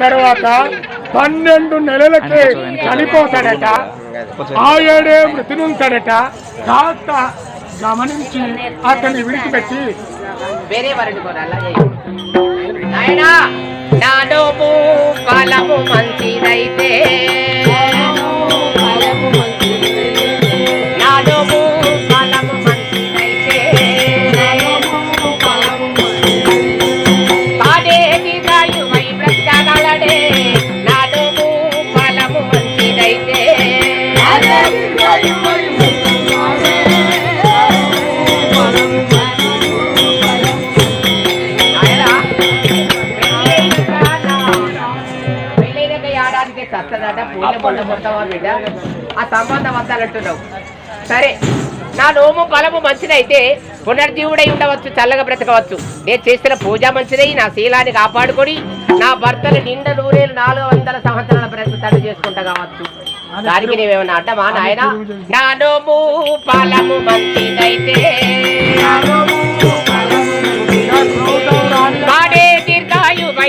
తర్వాత పన్నెండు నెలలకి చనిపోతాడట. ఆ ఏడే మృతి నుంటాడట కాస్త గమనించి అతన్ని విడిచిపెట్టి వేరే వరటి కొనాలా నాయనా ఫలము మంచిదైతే పూల మొండ బిడ్డ ఆ సంబంధం వద్దాలంటున్నావు సరే నా నోము ఫలము మంచిదైతే పునర్జీవుడై ఉండవచ్చు చల్లగా బ్రతకవచ్చు. నేను చేసిన పూజ మంచిదై నా శీలాన్ని కాపాడుకొని నా భర్తను నిండా నూరేలు నాలుగు వందల సంవత్సరాల బ్రతుకుతాడు చేసుకుంటా కావచ్చు. దానికి నీవేమన్నా అడ్డమా నాయన? నా నోము ఫలము మంచిదైతే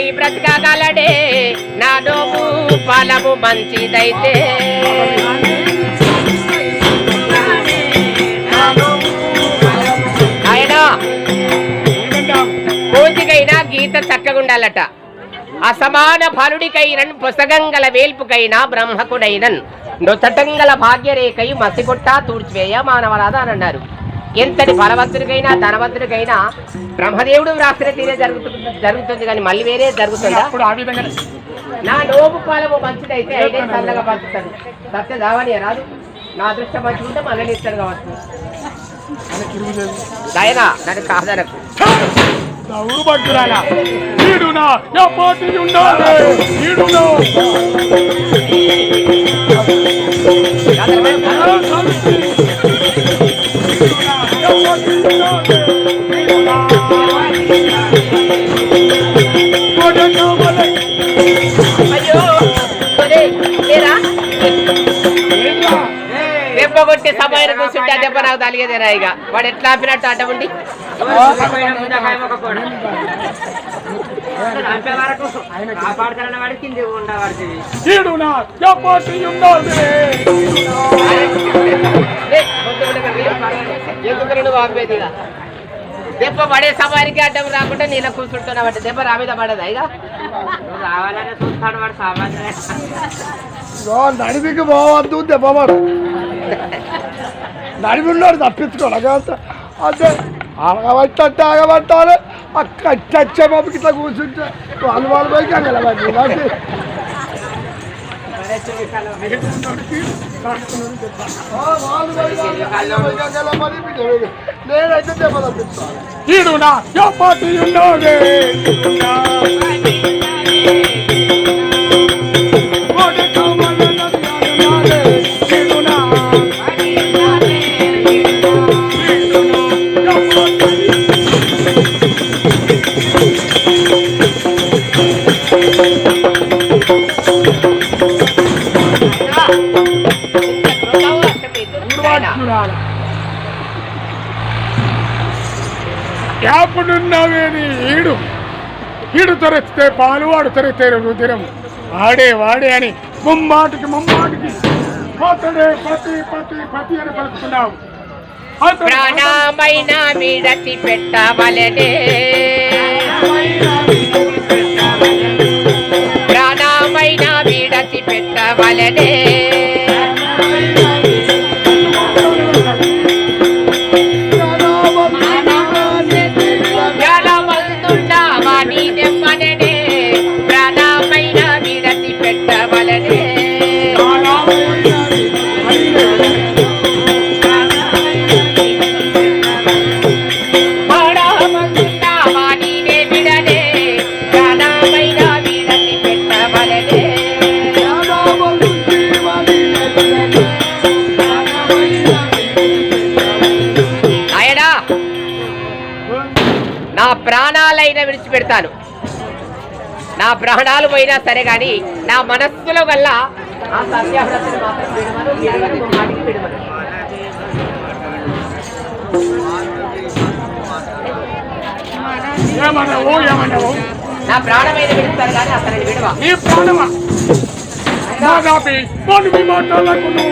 దీర్ఘాయువై బ్రతకగలడే. నా నోము ఫలము మంచిదైతే. ఆయన కోతికైనా గీత చక్కగా ఉండాలట అసమాన ఫలుడికైనన్ పుస్తకంగల వేల్పుకైనా బ్రహ్మకుడైనన్. నొచ్చటంగల భాగ్యరేఖై మసిగొట్ట తూడ్చివేయ మానవరాధ అని అన్నారు. ఎంతటి ఫలవంతుడికైనా ధనవంతుడికైనా బ్రహ్మదేవుడు వ్రాసిన తీరే జరుగుతుంది జరుగుతుంది కానీ మళ్ళీ వేరే జరుగుతుందా? నా నోపు ఫలము మంచిదైతే అయితే చల్లగా పంచుతాడు. సత్య దావని రాదు. నా అదృష్టం మంచిగుంటే మళ్ళీ ఇస్తాడు కావచ్చు. దయనా నన్ను కాదనకు. ఉండాలి. ఈడునా అయ్యో ఒరేయ్, లేరా దెబ్బ కొట్టి సమయం కూర్చుంటే ఆ దెబ్బ నాకు తలిగేదేనా ఇక. వాడు ఎట్లా ఆపినట్టు అడ్డ ఉండి? ఈడునా ఎందుకు నువ్వు దెబ్బ పడే సమయానికి అడ్డం రాకుండా నీళ్ళ కూర్చుంటున్నావు అంటే దెబ్బ రా మీద పడదా ఇక? రావాలనే చూస్తాడు వాడు సామాన్య. నడిపికి పోవద్దు దెబ్బవాడు నడిమిన్నాడు తప్పించుకోడు అదే ఆగబట్టంటే ఆగబట్టాలి. అక్కడ చచ్చే బాబుకి ఇట్లా కూర్చుంటే వాళ్ళు వాళ్ళ పైకి కంగలబడి నేనైతే దెబ్బ తప్పిస్తాను ఈడునా ఎప్పటి ఉన్నోడే తొరెస్తే పాలు వాడు తొరితే రుదిరం వాడే వాడే అని ముమ్మాటికి ముమ్మాటికి అతడే పతి పతి పతి అని పలుకుతున్నావు. ప్రాణమైన విడచి పెట్టవలనే. ప్రాణమైన విడచి పెట్టవలనే. విడిచిపెడతాను నా ప్రాణాలు పోయినా సరే కాని నా మనస్సులో వల్ల ఆ సత్యావ్రతను మాత్రం మాటికి నా ప్రాణమైన విడుస్తారు కానీ అతనిని విడవా. నీ ప్రాణమా? మాదాపి మాట్లాడకును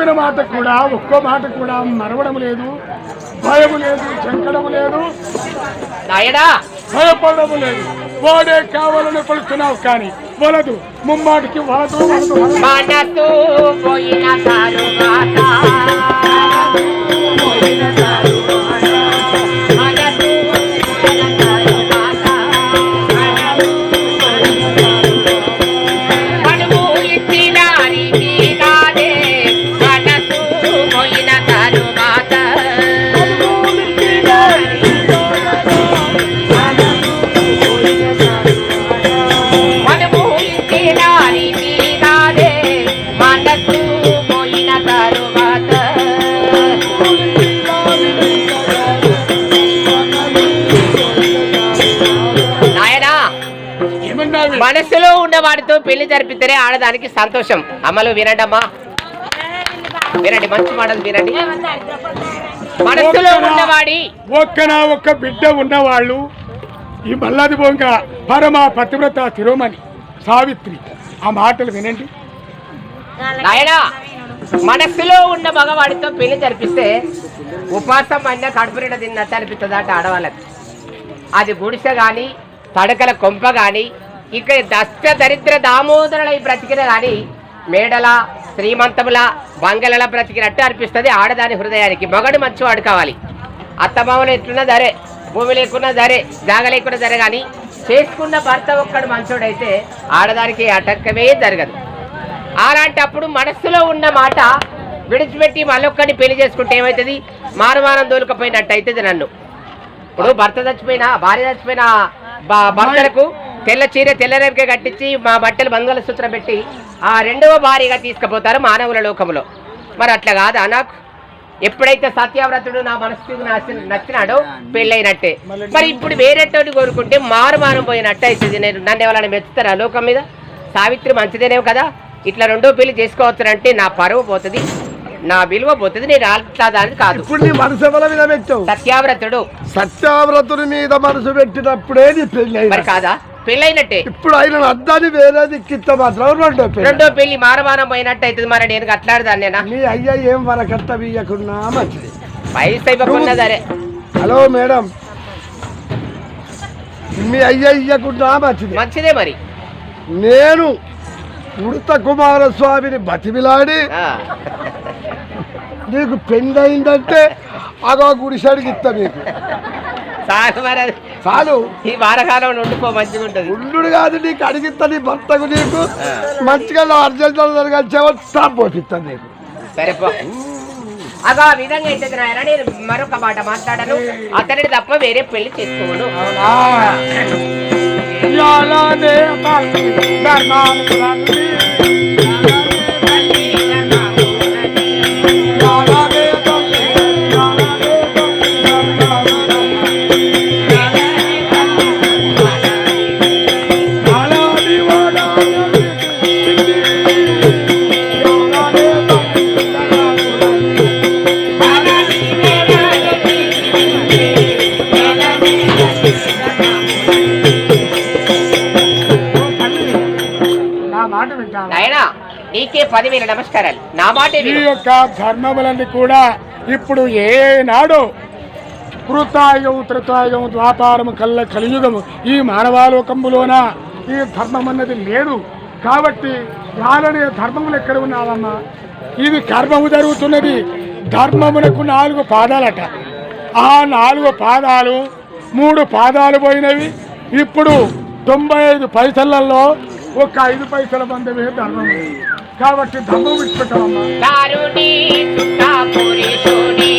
చెప్పిన మాట కూడా ఒక్కో మాట కూడా మరవడం లేదు భయము లేదు చెంకడం లేదు. నాయనా! భయపడము లేదు. వాడే కావాలని కొలుస్తున్నావు కానీ వలదు ముమ్మాటికి వలదు వలదు ఏమన్నావి మనసులో ఉన్న వాడితో పెళ్ళి జరిపితేనే ఆడదానికి సంతోషం. అమ్మలు వినండమ్మా. వినండి మంచి మాటలు వినండి. మనసులో ఉన్నవాడి ఒక్కనా ఒక్క బిడ్డ ఉన్నవాళ్ళు ఈ మల్లాది బొంగ పరమ పతివ్రత తిరుమని సావిత్రి. ఆ మాటలు వినండి. నాయనా మనస్సులో ఉన్న మగవాడితో పెళ్ళి జరిపిస్తే ఉపాసం అన్న కడుపు నిండా తిన్నట్టు అనిపిస్తుంది అంటే ఆడవాళ్ళకి. అది గుడిసె గాని తడకల కొంప గాని ఇక్కడ దష్ట దరిద్ర దామోదరుల బ్రతికిన గాని మేడల శ్రీమంతముల బంగళల బ్రతికినట్టు అనిపిస్తుంది ఆడదాని హృదయానికి. మగడు మంచివాడు కావాలి. అత్తమామలు ఎట్లున్నా సరే భూమి లేకున్నా సరే జాగ లేకున్నా సరే కానీ చేసుకున్న భర్త ఒక్కడు మంచోడైతే ఆడదానికి అటక్కమే జరగదు. అలాంటప్పుడు మనస్సులో ఉన్న మాట విడిచిపెట్టి మళ్ళొక్కడిని పెళ్ళి చేసుకుంటే ఏమవుతుంది మారుమానం దోలుకపోయినట్టు అవుతుంది నన్ను. ఇప్పుడు భర్త చచ్చిపోయినా భార్య చచ్చిపోయిన భర్తలకు తెల్ల చీర తెల్ల రేపుకే కట్టించి మా బట్టలు మంగళసూత్రం పెట్టి ఆ రెండవ భార్యగా తీసుకుపోతారు మానవుల లోకంలో మరి అట్లా కాదా నాకు ఎప్పుడైతే సత్యావ్రతుడు నా నచ్చి- నచ్చినాడో పెళ్ళైనట్టే. మరి ఇప్పుడు వేరేటోటి కోరుకుంటే మారు మారం పోయినట్టు అవుతుంది. నేను నన్ను ఎవరైనా మెచ్చుతారా లోకం మీద? సావిత్రి మంచిదేనేమో కదా. ఇట్లా రెండో పెళ్ళి చేసుకోవచ్చునంటే నా పరువు పోతుంది నా విలువ పోతుంది నేను అట్లా దాని కాదు. ఇప్పుడు నీ మనసు ఎవరి మీద పెట్టావు? సత్యావ్రతుడు. సత్యావ్రతుని మీద మనసు పెట్టినప్పుడే నీ పెళ్ళి మరి కాదా? పెళ్ళైనట్టే. ఇప్పుడు ఆయన అద్దాన్ని వేరే దిక్కిస్తే మాత్రం రెండో పెళ్ళి రెండో పెళ్ళి మారమానం పోయినట్టు అవుతుంది మరి నేను అట్లాడదాన్ని నేనా నీ అయ్య ఏం వరకట్ట వీయకున్నా మంచిది. వయసు అయిపోకుండా సరే. Hello madam. మీ అయ్య ఇయ్యకున్నా మంచిది. మంచిదే మరి. నేను ఉడత కుమారస్వామిని బతిమిలాడి. నీకు పెళ్ళయిందంటే అదో గుడిసడికి ఇస్తా నీకు. చాలు మరి. చాలు. ఈ వారకాలం ఉండిపో మంచిగా ఉంటుంది. ఉండు కాదు నీకు అడిగిస్తా నీ భర్తకు నీకు. మంచిగా అర్జెంట్ కలిసేవో పోపిస్తా నీకు. సరే పో. అగా విధంగా అయితే నాయనా నేను మరొక మాట మాట్లాడను. అతనిని తప్ప వేరే పెళ్ళి చేసుకోను. నమస్కారాలు. నా మాటే ఈ విను యొక్క ధర్మములన్నీ కూడా ఇప్పుడు ఏనాడు కృతాయుగం త్రితాయుగం ద్వాపారము కల్ల కలియుగము ఈ మానవాలోకంబులోన ఈ ధర్మం అన్నది లేదు కాబట్టి యాలనే ధర్మములు ఎక్కడ ఉన్నావమ్మా? ఇది కర్మము జరుగుతున్నది. ధర్మమునకు నాలుగు పాదాలట. ఆ నాలుగు పాదాలు మూడు పాదాలు పోయినవి. ఇప్పుడు తొంభై ఐదు పైసలలో ఒక ఐదు పైసల మందమే ధర్మం. కాబట్టి ధర్మం విడిచిపెట్టామమ్మా దారుణి చుట్టా పురుషుని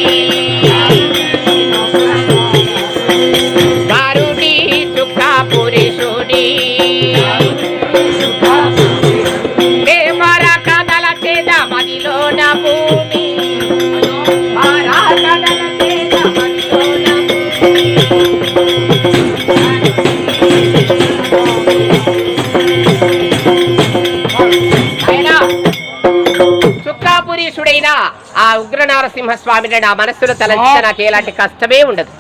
ఉగ్ర నరసింహ స్వామిని నా మనస్సులో తలంచితే నాకు ఎలాంటి కష్టమే ఉండదు.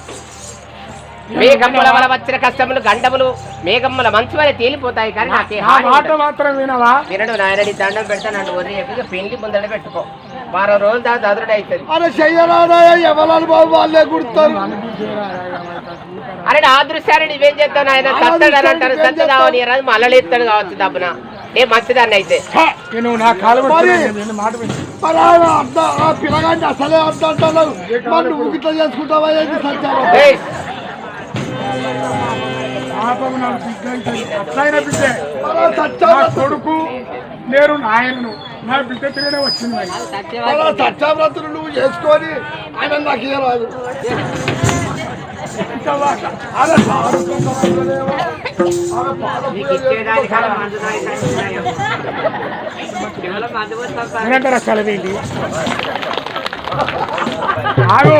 మేఘముల వల్ల వచ్చిన కష్టములు గండములు మేఘముల మంచు వల్ల తేలిపోతాయి కానీ నాకే. మాత్రం వినవా? వినడు నాయనడి దండం పెడతా నన్ను ఒరి ఎప్పుడు పెళ్ళి ముందర పెట్టుకో. వారం రోజులు దాకా దదురుడు అవుతుంది అరే చెయ్యరాడా ఎవరాలు బాబు వాళ్ళే గుర్తారు అరే నా అదృశ్యాన్ని నువ్వేం చేస్తావు నాయన? చస్తాడని అంటారు చచ్చదావని రాదు మల్లలేస్తాడు కావచ్చు దబ్బున ఏ మంచిదాన్ని అయితే? నా కాలు మాట పిల్లగాంటి అసలే అర్థం అంటున్నావు. నువ్వు చేసుకుంటావా కొడుకు నేను నాయనను. నా బిడ్డ తిరిగినే వచ్చింది సత్యావ్రతులు నువ్వు చేసుకొని ఆయన నాకు ఇయ్యరాదు. ఇంకా ఆగో.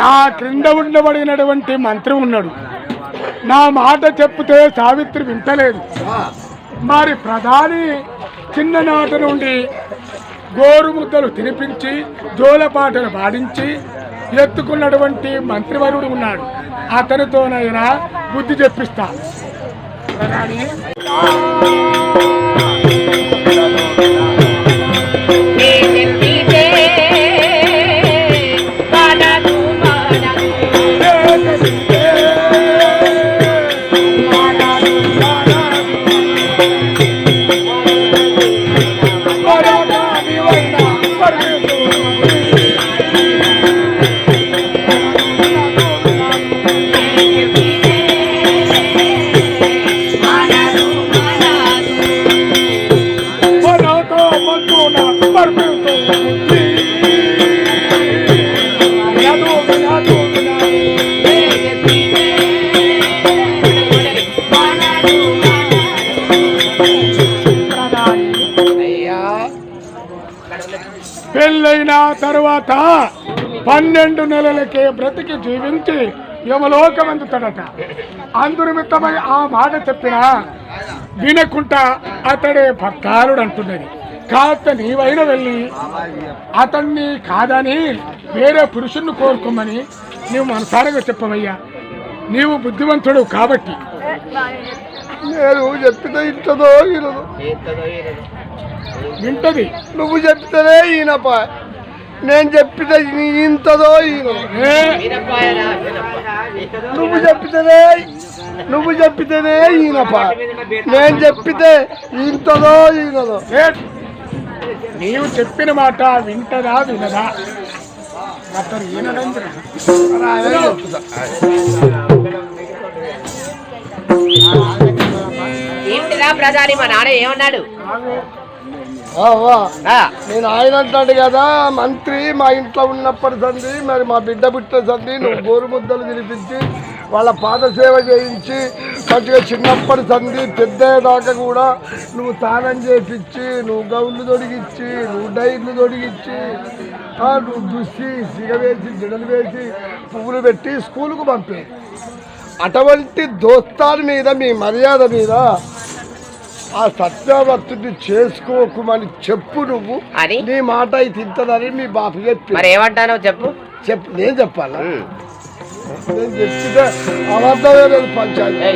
నా క్రింద ఉండబడినటువంటి మంత్రి ఉన్నాడు. నా మాట చెప్తే సావిత్రి వింటలేదు. మరి ప్రధాని చిన్ననాటి నుండి గోరుముద్దలు తినిపించి జోలపాటలు పాడించి ఎత్తుకున్నటువంటి మంత్రివరుడు ఉన్నాడు. అతనితోనైనా బుద్ధి చెప్పిస్తా. పన్నెండు నెలలకే బ్రతికి జీవించి యమలోకం అందుతాడట అందునిమిత్తమై ఆ మాట చెప్పినా వినకుండా అతడే భక్తారుడు అంటున్నది కాస్త నీవైన వెళ్ళి అతన్ని కాదని వేరే పురుషుణ్ణి కోరుకోమని నీవు మనసారగా చెప్పవయ్యా. నీవు బుద్ధివంతుడు కాబట్టి. నేను చెప్పితే ఇంటదో ఈనదు. వింటది. నువ్వు చెప్తేనే ఈయనప నేను చెప్పితే నీ ఇంతదో నువ్వు చెప్పితేనే నువ్వు చెప్పితేనే ఈయనప నేను చెప్పితే ఇంతదో ఈనదో ఏ, నీవు చెప్పిన మాట వింటదా వినదా? అతను చెప్తా. ఏంటిరా ప్రధాని మా నాన్న ఏమన్నాడు? నేను ఆయన అంటాడు కదా మంత్రి మా ఇంట్లో ఉన్నప్పటి సంది మరి మా బిడ్డ పుట్టిన సంది నువ్వు గోరు ముద్దలు తినిపించి వాళ్ళ పాద సేవ చేయించి మంచిగా చిన్నప్పటి సంది పెద్ద దాకా కూడా నువ్వు తానం చేపించి నువ్వు గౌన్లు తొడిగిచ్చి నువ్వు డైర్లు తొడిగిచ్చి ఆ, నువ్వు దుస్సి సిగ వేసి గిడలు వేసి పువ్వులు పెట్టి స్కూలుకు పంపే. అటువంటి దోస్తాన్ మీద మీ మర్యాద మీద ఆ సత్యవర్తుడిని చేసుకోకుమని చెప్పు నువ్వు. అని నీ మాట తింటదని మీ బాపు చెప్పి మరి ఏమంటానో చెప్పు. చెప్పు నేను చెప్పాలా. నేను అబద్ధమే లేదు పంచాయతీ.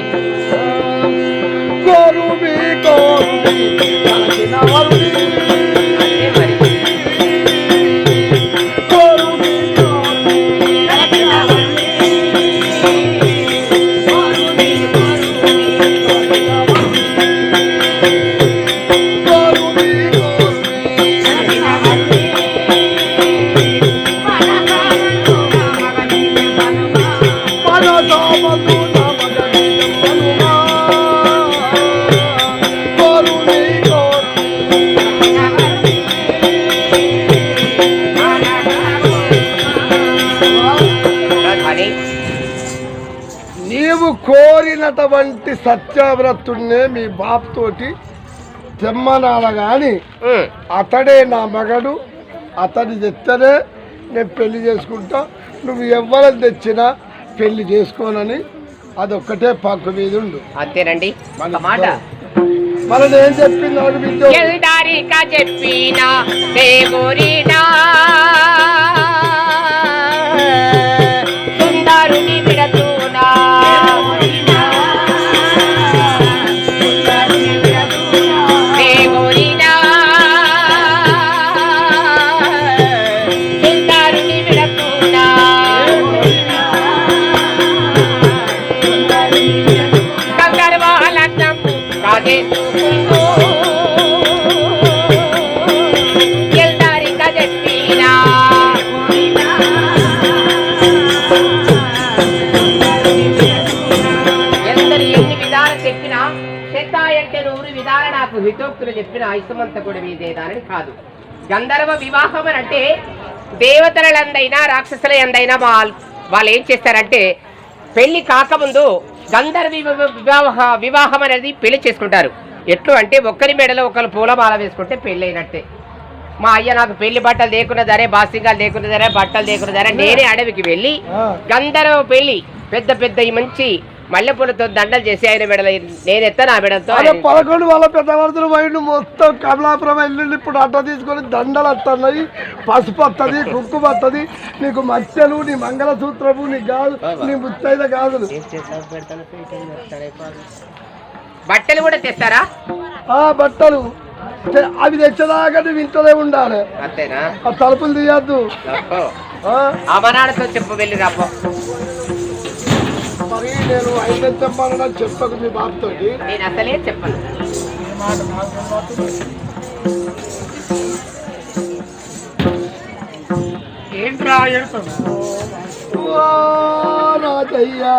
అటువంటి సత్యవ్రతుడినే మీ బాపుతోటి తెమ్మనాల కానీ. అతడే నా మగడు అతడి తెత్తనే నేను పెళ్ళి చేసుకుంటా. నువ్వు ఎవరిని తెచ్చినా పెళ్ళి చేసుకోనని అదొక్కటే పక్కు మీద ఉండు. అంతేనండి. మాట. మరి నేను చెప్పింది చెప్పిన హితోక్తులు చెప్పిన ఇసుమంతకుడు మీదేదానని కాదు. గంధర్వ వివాహం అని అంటే దేవతలందైనా రాక్షసుల ఎందైనా వాళ్ళు ఏం చేస్తారంటే పెళ్ళి కాకముందు గంధర్వ వివ- వివాహ వివాహం అనేది పెళ్ళి చేసుకుంటారు. ఎట్లు అంటే ఒక్కరి మెడలో ఒకరు పూలమాల వేసుకుంటే పెళ్ళి అయినట్టే మా అయ్య నాకు పెళ్ళి బట్టలు లేకున్న ధరే బాసింగాలు లేకున్న ధరే బట్టలు లేకున్న ధరే నేనే అడవికి వెళ్ళి. గంధర్వ పెళ్ళి పెద్ద పెద్ద ఈ మంచి మల్లెపూలతో దండలు చేసి ఆయన మెడల నేను ఎత్తాను ఆ మెడలతో పదకొండు వాళ్ళ పెద్ద వరదలు పోయిండు. మొత్తం కమలాపురం వెళ్ళి ఇప్పుడు అట్ట తీసుకొని దండలు వస్తున్నాయి పసుపు వస్తుంది కుంకుమ వస్తుంది నీకు మచ్చలు నీ మంగళసూత్రము నీ గాజు నీ ముత్తైద గాజులు. బట్టలు కూడా తెస్తారా? ఆ బట్టలు. అవి తెచ్చేదాకా నువ్వు ఇంట్లోనే ఉండాలి. అంతేనా? ఆ తలుపులు తీయద్దు. అమరాడతో చెప్పు వెళ్ళి రాపో. మరి నేను ఐదు చెప్పాలన్నా చెప్పకు మీ బాబుతోటి. నేను అసలే చెప్పను. ఏంట్రా రాజయ్యా.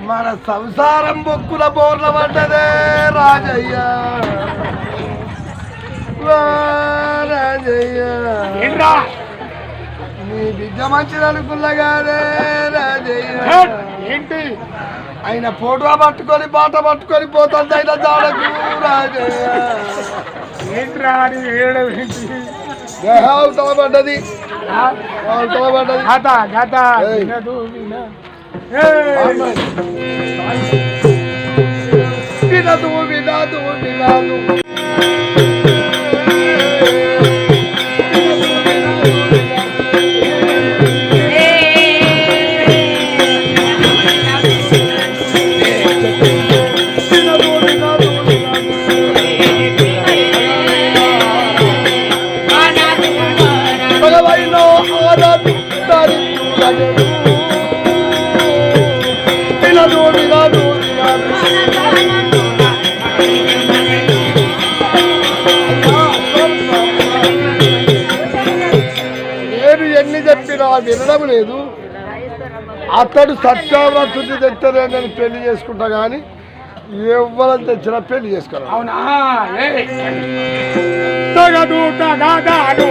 మన సంసారం బొక్కుల బోర్ల పడ్డదే రాజయ్యా. రాజయ్యా. ఏంట్రా? నీ బిడ్డ మంచిదనుకున్నగానే! ఏంటి? ఆయన ఫోటో పట్టుకొని బాట పట్టుకొని పోతుంది ఆయన జాడకు రాజయ్యా. ఏంట్రా ఏంటి? గత గత వినదు వినదు వినదు. లేదు. అతడు సత్యావ్రతుడి తెచ్చనే నేను పెళ్ళి చేసుకుంటా కానీ ఎవరని తెచ్చినా పెళ్ళి చేసుకోను అవునా? ఏయ్! తగదు తగదాను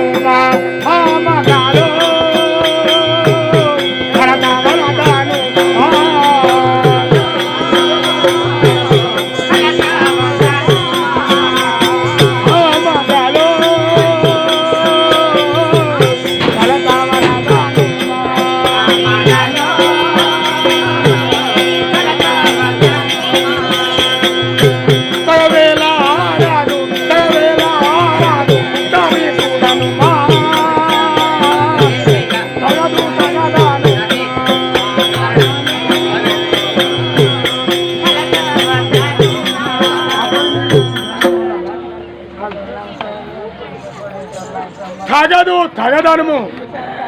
తగదనుము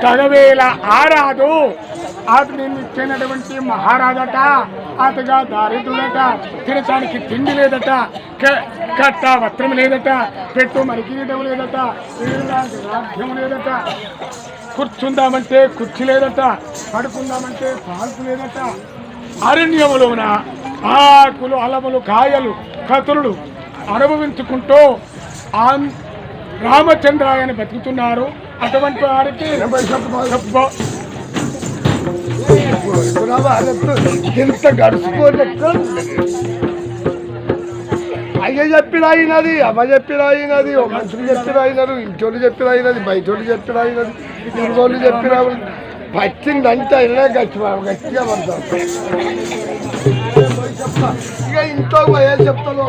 తగవేల ఆరాదు. అతని ఇచ్చినటువంటి మహారాజట అతగా దారిద్రుడట తినటానికి తిండి లేదట క- కట్ట వస్త్రం లేదట పెట్టు మరికిరీటం లేదట తినడానికి రాజ్యం లేదట. కూర్చుందామంటే కుర్చీ లేదట పడుకుందామంటే పాల్పు లేదట. అరణ్యములోన ఆకులు అలములు కాయలు కతురులు అనుభవించుకుంటూ రామచంద్రాయని బతుకుతున్నారు. అటువంటి వారికి ఎంత గడుచుకోని అయ్య చెప్పి రాయినది అమ్మ చెప్పి రాయినది ఓ మనుషులు చెప్పి రాయినారు ఇంటోళ్ళు చెప్పి రాయినది బయటోళ్ళు చెప్పి రాయినది ఇరుగోళ్ళు చెప్పి రావు పచ్చిందంటే అయినా గట్టి గట్టిగా పడతాం ఇక ఇంట్లో పోయే చెప్తాను